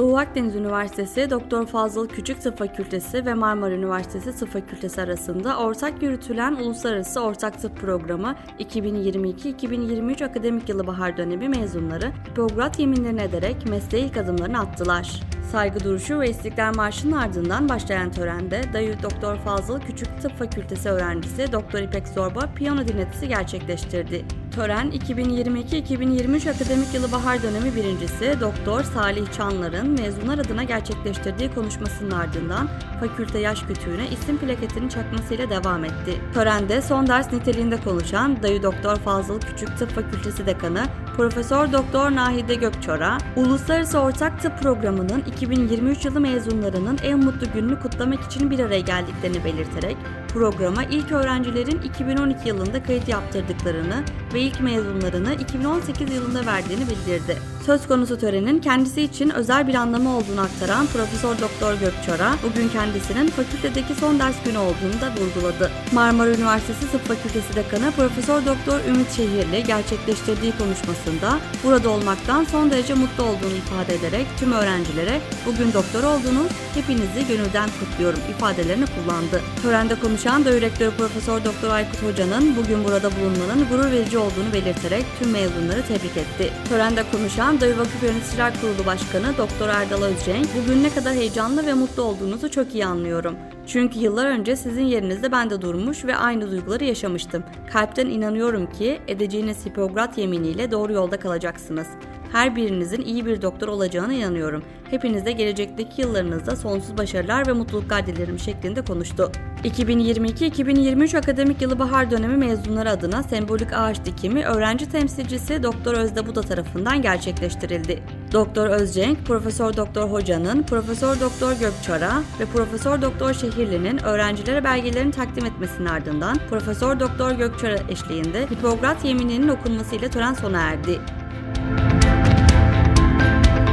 Doğu Akdeniz Üniversitesi Doktor Fazıl Küçük Tıp Fakültesi ve Marmara Üniversitesi Tıp Fakültesi arasında ortak yürütülen Uluslararası Ortak Tıp Programı 2022-2023 akademik yılı bahar dönemi mezunları Hipokrat yeminlerini ederek mesleğe ilk adımlarını attılar. Saygı duruşu ve İstiklal Marşı'nın ardından başlayan törende Dayı Doktor Fazıl Küçük Tıp Fakültesi öğrencisi Doktor İpek Zorba piyano dinletisi gerçekleştirdi. Tören 2022-2023 akademik yılı bahar dönemi birincisi Doktor Salih Çanlar'ın mezunlar adına gerçekleştirdiği konuşmasının ardından fakülte yaş kütüğüne isim plaketinin çakmasıyla devam etti. Törende son ders niteliğinde konuşan Dayı Doktor Fazıl Küçük Tıp Fakültesi Dekanı Profesör Doktor Nahide Gökçora, Uluslararası Ortak Tıp Programı'nın 2023 yılı mezunlarının en mutlu gününü kutlamak için bir araya geldiklerini belirterek programa ilk öğrencilerin 2012 yılında kayıt yaptırdıklarını ve ilk mezunlarını 2018 yılında verdiğini bildirdi. Söz konusu törenin kendisi için özel bir anlamı olduğunu aktaran Profesör Doktor Gökçora, bugün kendisinin fakültedeki son ders günü olduğunu da vurguladı. Marmara Üniversitesi Tıp Fakültesi Dekanı Profesör Doktor Ümit Şehirli gerçekleştirdiği konuşmasında burada olmaktan son derece mutlu olduğunu ifade ederek tüm öğrencilere bugün doktor oldunuz, hepinizi gönülden kutluyorum ifadelerini kullandı. Törende konuşan DÖ Rektörü Profesör Doktor Aykut Hoca'nın bugün burada bulunmanın gurur verici olduğunu belirterek tüm mezunları tebrik etti. Törende konuşan DÖ Vakıf Yöneticiler Kurulu Başkanı Doktor Erdal Özcenk, bugün ne kadar heyecanlı ve mutlu olduğunuzu çok iyi anlıyorum. Çünkü yıllar önce sizin yerinizde ben de durmuş ve aynı duyguları yaşamıştım. Kalpten inanıyorum ki edeceğiniz Hipokrat yeminiyle doğru yolda kalacaksınız. Her birinizin iyi bir doktor olacağına inanıyorum. Hepinize gelecekteki yıllarınızda sonsuz başarılar ve mutluluklar dilerim şeklinde konuştu. 2022-2023 akademik yılı bahar dönemi mezunları adına sembolik ağaç dikimi öğrenci temsilcisi Doktor Özde Buda tarafından gerçekleştirildi. Doktor Özcenk, Profesör Doktor Hoca'nın, Profesör Doktor Gökçara ve Profesör Doktor Şehirli'nin öğrencilere belgelerini takdim etmesinin ardından Profesör Doktor Gökçara eşliğinde Hipokrat yemininin okunmasıyla tören sona erdi. you